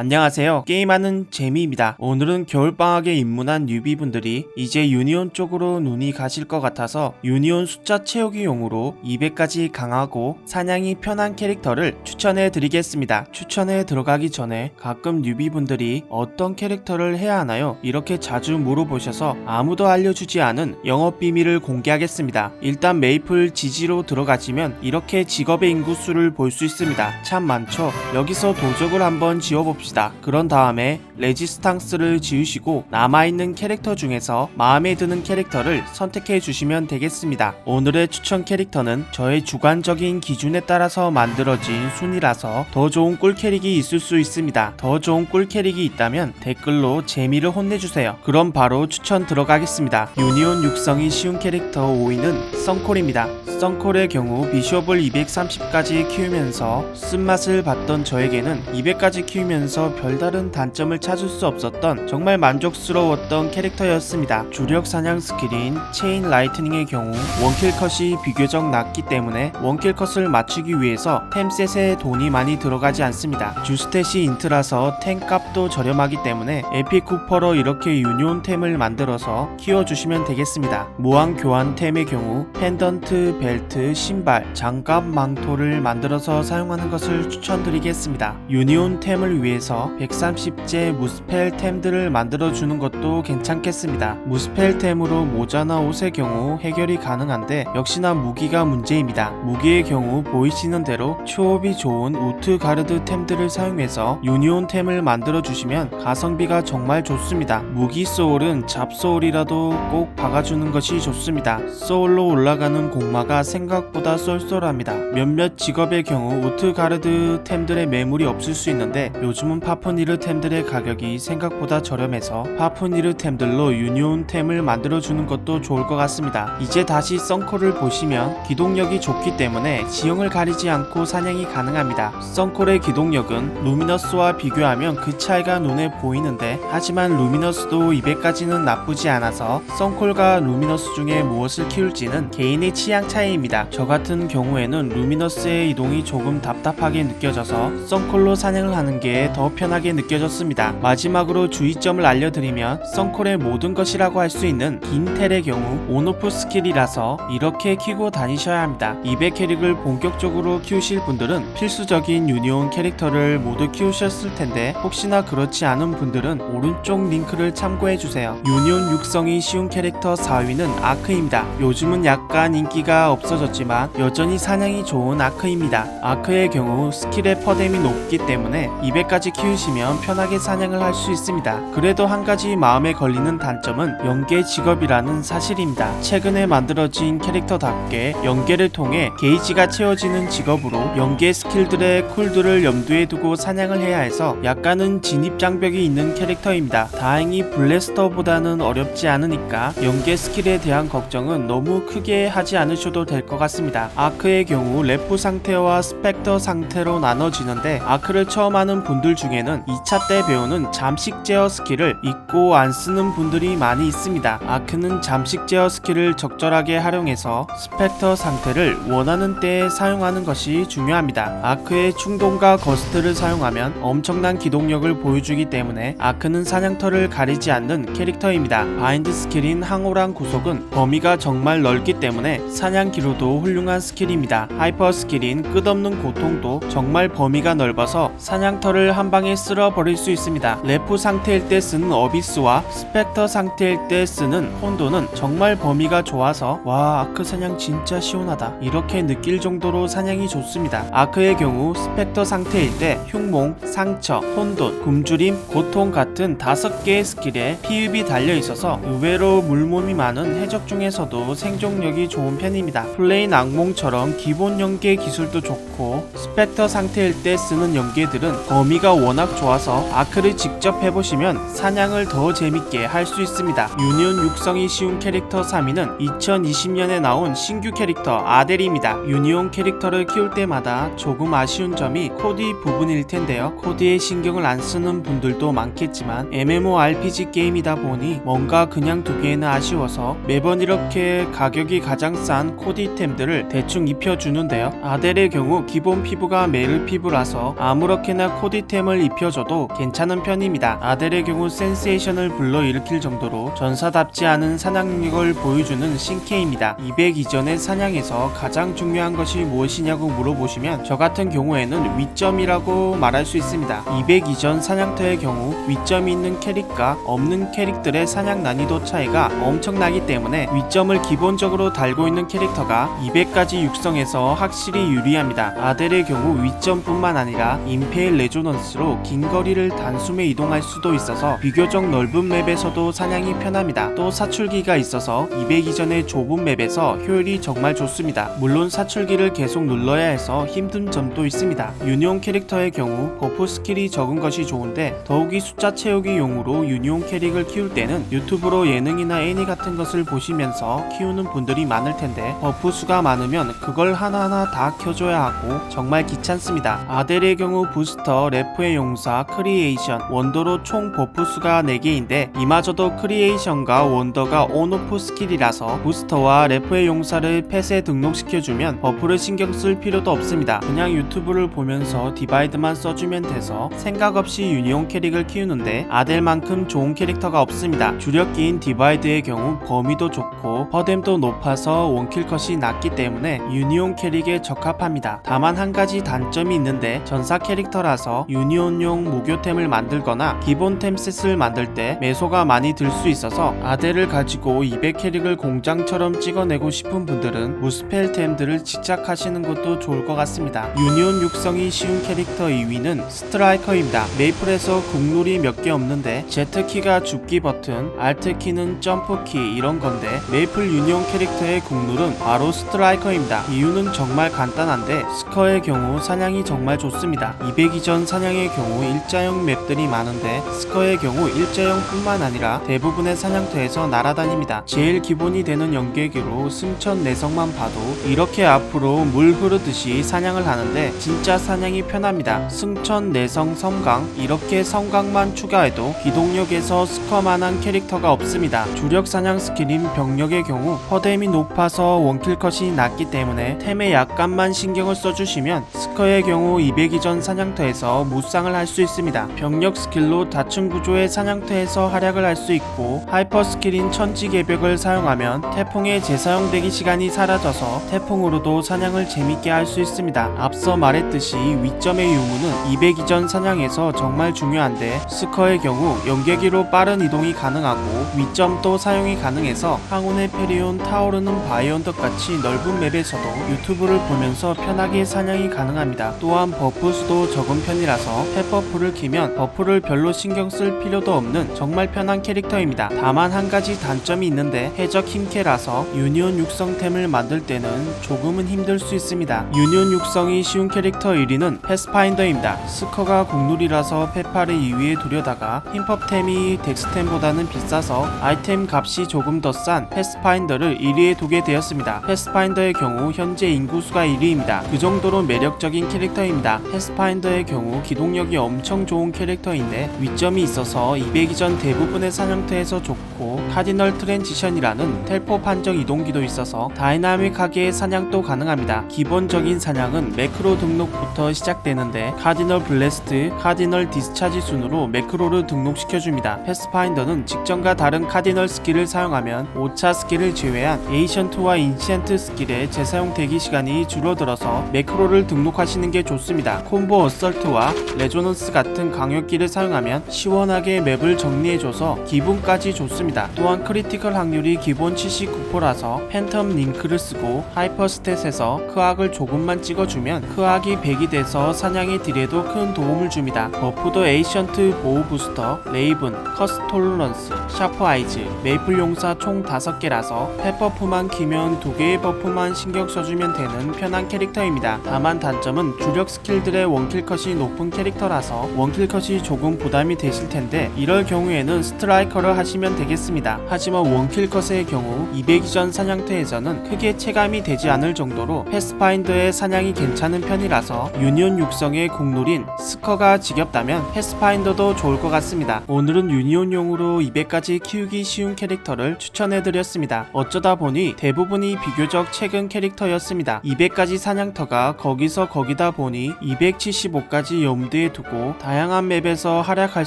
안녕하세요. 게임하는 재미입니다. 오늘은 겨울방학에 입문한 뉴비분들이 이제 유니온 쪽으로 눈이 가실 것 같아서 유니온 숫자 채우기용으로 200까지 강하고 사냥이 편한 캐릭터를 추천해 드리겠습니다. 추천에 들어가기 전에 가끔 뉴비분들이 어떤 캐릭터를 해야 하나요? 이렇게 자주 물어보셔서 아무도 알려주지 않은 영업 비밀을 공개하겠습니다. 일단 메이플 지지로 들어가시면 이렇게 직업의 인구수를 볼 수 있습니다. 참 많죠? 여기서 도적을 한번 지어봅시다. 그런 다음에 레지스탕스를 지으시고 남아있는 캐릭터 중에서 마음에 드는 캐릭터를 선택해 주시면 되겠습니다. 오늘의 추천 캐릭터는 저의 주관적인 기준에 따라서 만들어진 순이라서 더 좋은 꿀 캐릭이 있을 수 있습니다. 더 좋은 꿀 캐릭이 있다면 댓글로 재미를 혼내주세요. 그럼 바로 추천 들어가겠습니다. 유니온 육성이 쉬운 캐릭터 5위는 썬콜입니다. 썬콜의 경우 비숍을 230까지 키우면서 쓴맛을 봤던 저에게는 200까지 키우면서 별다른 단점을 찾을 수 없었던 정말 만족스러웠던 캐릭터였습니다. 주력 사냥 스킬인 체인 라이트닝의 경우 원킬 컷이 비교적 낮기 때문에 원킬 컷을 맞추기 위해서 템셋에 돈이 많이 들어가지 않습니다. 주스탯이 인트라서 탱 값도 저렴하기 때문에 에픽 쿠퍼로 이렇게 유니온 템을 만들어서 키워주시면 되겠습니다. 무한 교환 템의 경우 펜던트, 벨트, 신발, 장갑, 망토를 만들어서 사용하는 것을 추천드리겠습니다. 유니온 템을 위해 서 130제 무스펠 템들을 만들어주는 것도 괜찮겠습니다. 무스펠 템으로 모자나 옷의 경우 해결이 가능한데 역시나 무기가 문제입니다. 무기의 경우 보이시는 대로 초업이 좋은 우트 가르드 템들을 사용해서 유니온 템을 만들어주시면 가성비가 정말 좋습니다. 무기 소울은 잡소울이라도 꼭 박아주는 것이 좋습니다. 소울로 올라가는 공마가 생각보다 쏠쏠합니다. 몇몇 직업의 경우 우트 가르드 템들의 매물이 없을 수 있는데 요즘 은 파프니르 템들의 가격이 생각보다 저렴해서 파프니르 템들로 유니온 템을 만들어주는 것도 좋을 것 같습니다. 이제 다시 썬콜을 보시면 기동력이 좋기 때문에 지형을 가리지 않고 사냥이 가능합니다. 썬콜의 기동력은 루미너스와 비교하면 그 차이가 눈에 보이는데 하지만 루미너스도 200까지는 나쁘지 않아서 썬콜과 루미너스 중에 무엇을 키울지는 개인의 취향 차이입니다. 저 같은 경우에는 루미너스의 이동이 조금 답답하게 느껴져서 썬콜로 사냥을 하는 게 더 편하게 느껴졌습니다. 마지막으로 주의점을 알려드리면 썬콜의 모든 것이라고 할 수 있는 긴 텔의 경우 온오프 스킬이라서 이렇게 키고 다니셔야 합니다. 200 캐릭을 본격적으로 키우실 분들은 필수적인 유니온 캐릭터를 모두 키우셨을 텐데 혹시나 그렇지 않은 분들은 오른쪽 링크를 참고해 주세요. 유니온 육성이 쉬운 캐릭터 4위는 아크입니다. 요즘은 약간 인기가 없어졌지만 여전히 사냥이 좋은 아크입니다. 아크의 경우 스킬의 퍼뎀이 높기 때문에 200까지 키우시면 편하게 사냥을 할 수 있습니다. 그래도 한 가지 마음에 걸리는 단점은 연계 직업이라는 사실입니다. 최근에 만들어진 캐릭터답게 연계를 통해 게이지가 채워지는 직업으로 연계 스킬들의 쿨들을 염두에 두고 사냥을 해야 해서 약간은 진입 장벽이 있는 캐릭터입니다. 다행히 블래스터보다는 어렵지 않으니까 연계 스킬에 대한 걱정은 너무 크게 하지 않으셔도 될 것 같습니다. 아크의 경우 레프 상태와 스펙터 상태로 나눠지는데 아크를 처음 하는 분들 중에는 2차 때 배우는 잠식 제어 스킬을 잊고 안 쓰는 분들이 많이 있습니다. 아크는 잠식 제어 스킬을 적절하게 활용해서 스펙터 상태를 원하는 때에 사용하는 것이 중요합니다. 아크의 충동과 거스트를 사용하면 엄청난 기동력을 보여주기 때문에 아크는 사냥터를 가리지 않는 캐릭터입니다. 바인드 스킬인 항오랑 구속은 범위가 정말 넓기 때문에 사냥 기로도 훌륭한 스킬입니다. 하이퍼 스킬인 끝없는 고통도 정말 범위가 넓어서 사냥터를 한 방에 쓸어 버릴 수 있습니다. 레프 상태일 때 쓰는 어비스와 스펙터 상태일 때 쓰는 혼도는 정말 범위가 좋아서 와 아크 사냥 진짜 시원하다 이렇게 느낄 정도로 사냥이 좋습니다. 아크의 경우 스펙터 상태일 때 흉몽, 상처, 혼돈, 굶주림, 고통 같은 다섯 개의 스킬에 피읍이 달려 있어서 의외로 물몸이 많은 해적 중에서도 생존력이 좋은 편입니다. 플레인 악몽처럼 기본 연계 기술도 좋고 스펙터 상태일 때 쓰는 연계들은 범위가 워낙 좋아서 아크를 직접 해보시면 사냥을 더 재밌게 할 수 있습니다. 유니온 육성이 쉬운 캐릭터 3위는 2020년에 나온 신규 캐릭터 아델입니다. 유니온 캐릭터를 키울 때마다 조금 아쉬운 점이 코디 부분일 텐데요. 코디에 신경을 안 쓰는 분들도 많겠지만 MMORPG 게임이다 보니 뭔가 그냥 두기에는 아쉬워서 매번 이렇게 가격이 가장 싼 코디템들을 대충 입혀주는데요. 아델의 경우 기본 피부가 메르 피부라서 아무렇게나 코디템을 위점을 입혀줘도 괜찮은 편입니다. 아델의 경우 센세이션을 불러일으킬 정도로 전사답지 않은 사냥 능력을 보여주는 신케입니다. 200 이전의 사냥에서 가장 중요한 것이 무엇이냐고 물어보시면 저 같은 경우에는 위점이라고 말할 수 있습니다. 200 이전 사냥터의 경우 위점이 있는 캐릭과 없는 캐릭들의 사냥 난이도 차이가 엄청나기 때문에 위점을 기본적으로 달고 있는 캐릭터가 200까지 육성해서 확실히 유리합니다. 아델의 경우 위점뿐만 아니라 임페일 레조넌스 로 긴 거리를 단숨에 이동할 수도 있어서 비교적 넓은 맵에서도 사냥이 편합니다. 또 사출기가 있어서 200 이전의 좁은 맵에서 효율이 정말 좋습니다. 물론 사출기를 계속 눌러야 해서 힘든 점도 있습니다. 유니온 캐릭터의 경우 버프 스킬이 적은 것이 좋은데 더욱이 숫자 채우기 용으로 유니온 캐릭을 키울 때는 유튜브로 예능이나 애니 같은 것을 보시면서 키우는 분들이 많을 텐데 버프 수가 많으면 그걸 하나하나 다 켜줘야 하고 정말 귀찮습니다. 아델의 경우 부스터, 래프 의 용사, 크리에이션, 원더로 총 버프 수가 4개인데 이마저도 크리에이션과 원더가 온오프 스킬이라서 부스터와 래프의 용사를 펫에 등록시켜주면 버프를 신경 쓸 필요도 없습니다. 그냥 유튜브를 보면서 디바이드만 써주면 돼서 생각 없이 유니온 캐릭을 키우는데 아델만큼 좋은 캐릭터가 없습니다. 주력기인 디바이드의 경우 범위도 좋고 퍼뎀도 높아서 원킬 컷이 낮기 때문에 유니온 캐릭에 적합합니다. 다만 한 가지 단점이 있는데 전사 캐릭터라서 유니 온용 무교템을 만들거나 기본템 셋을 만들 때 매소가 많이 들 수 있어서 아델을 가지고 200 캐릭을 공장처럼 찍어내고 싶은 분들은 무스펠템들을 집착하시는 것도 좋을 것 같습니다. 유니온 육성이 쉬운 캐릭터 2위는 스트라이커입니다. 메이플에서 국룰이 몇 개 없는데 Z키가 죽기 버튼, Alt키는 점프키 이런 건데 메이플 유니온 캐릭터의 국룰은 바로 스트라이커입니다. 이유는 정말 간단한데 스커의 경우 사냥이 정말 좋습니다. 200 이전 사냥 의 경우 일자형 맵들이 많은데 스커의 경우 일자형뿐만 아니라 대부분의 사냥터에서 날아다닙니다. 제일 기본이 되는 연계기로 승천 내성만 봐도 이렇게 앞으로 물 흐르듯이 사냥을 하는데 진짜 사냥이 편합니다. 승천 내성 섬강 이렇게 섬강만 추가해도 기동력에서 스커만한 캐릭터가 없습니다. 주력 사냥 스킬인 병력의 경우 퍼뎀이 높아서 원킬 컷이 낮기 때문에 템에 약간만 신경을 써주시면 스커의 경우 200 이전 사냥터에서 무 쌍을 할 수 있습니다. 병력 스킬로 다층 구조의 사냥터에서 활약을 할 수 있고 하이퍼 스킬인 천지 개벽을 사용하면 태풍의 재사용 대기 시간이 사라져서 태풍으로도 사냥을 재밌게 할 수 있습니다. 앞서 말했듯이 위점의 유무는 200 이전 사냥에서 정말 중요한데 스커의 경우 연계기로 빠른 이동이 가능하고 위점도 사용이 가능해서 항운의 페리온 타오르는 바이언덕 같이 넓은 맵에서도 유튜브를 보면서 편하게 사냥이 가능합니다. 또한 버프 수도 적은 편이라서 펫버프를 키면 버프를 별로 신경 쓸 필요도 없는 정말 편한 캐릭터입니다. 다만 한 가지 단점이 있는데 해적 힘캐라서 유니온 육성템을 만들 때는 조금은 힘들 수 있습니다. 유니온 육성이 쉬운 캐릭터 1위는 패스파인더입니다. 스커가 국룰이라서 페파를 2위에 두려다가 흰펍템이 덱스템보다는 비싸서 아이템 값이 조금 더 싼 패스파인더를 1위에 두게 되었습니다. 패스파인더의 경우 현재 인구수가 1위입니다. 그 정도로 매력적인 캐릭터입니다. 패스파인더의 경우 기동 력이 엄청 좋은 캐릭터인데 위점이 있어서 200 이전 대부분의 사냥터에서 좋고 카디널 트랜지션이라는 텔포 판정 이동기도 있어서 다이나믹하게 사냥도 가능합니다. 기본적인 사냥은 매크로 등록부터 시작되는데 카디널 블래스트, 카디널 디스차지 순으로 매크로를 등록시켜줍니다. 패스파인더는 직전과 다른 카디널 스킬을 사용하면 5차 스킬을 제외한 에이션트와 인시엔트 스킬의 재사용 대기 시간이 줄어들어서 매크로를 등록하시는 게 좋습니다. 콤보 어설트와 레조넌스 같은 강력기를 사용하면 시원하게 맵을 정리해줘서 기분까지 좋습니다. 또한 크리티컬 확률이 기본 79%라서 팬텀 링크를 쓰고 하이퍼 스탯에서 크악을 조금만 찍어주면 크악이 100이 돼서 사냥의 딜에도 큰 도움을 줍니다. 버프도 에이션트 보호 부스터, 레이븐, 커스 톨러런스, 샤프 아이즈, 메이플 용사 총 5개라서 펫버프만 키면 2개의 버프만 신경 써주면 되는 편한 캐릭터입니다. 다만 단점은 주력 스킬들의 원킬 컷이 높은 캐릭터 라서 원킬 컷이 조금 부담이 되실 텐데 이럴 경우에는 스트라이커를 하시면 되겠습니다. 하지만 원킬 컷의 경우 200 이전 사냥터에서는 크게 체감이 되지 않을 정도로 패스파인더의 사냥이 괜찮은 편이라서 유니온 육성의 국룰인 스커가 지겹다면 패스파인더도 좋을 것 같습니다. 오늘은 유니온용으로 200까지 키우기 쉬운 캐릭터를 추천해드렸습니다. 어쩌다 보니 대부분이 비교적 최근 캐릭터였습니다. 200까지 사냥터가 거기서 거기다 보니 275까지 염두에 두고 다양한 맵에서 활약할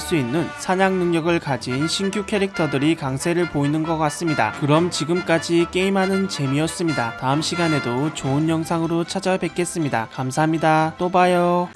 수 있는 사냥 능력을 가진 신규 캐릭터들이 강세를 보이는 것 같습니다. 그럼 지금까지 게임하는 재미였습니다. 다음 시간에도 좋은 영상으로 찾아뵙겠습니다. 감사합니다. 또 봐요.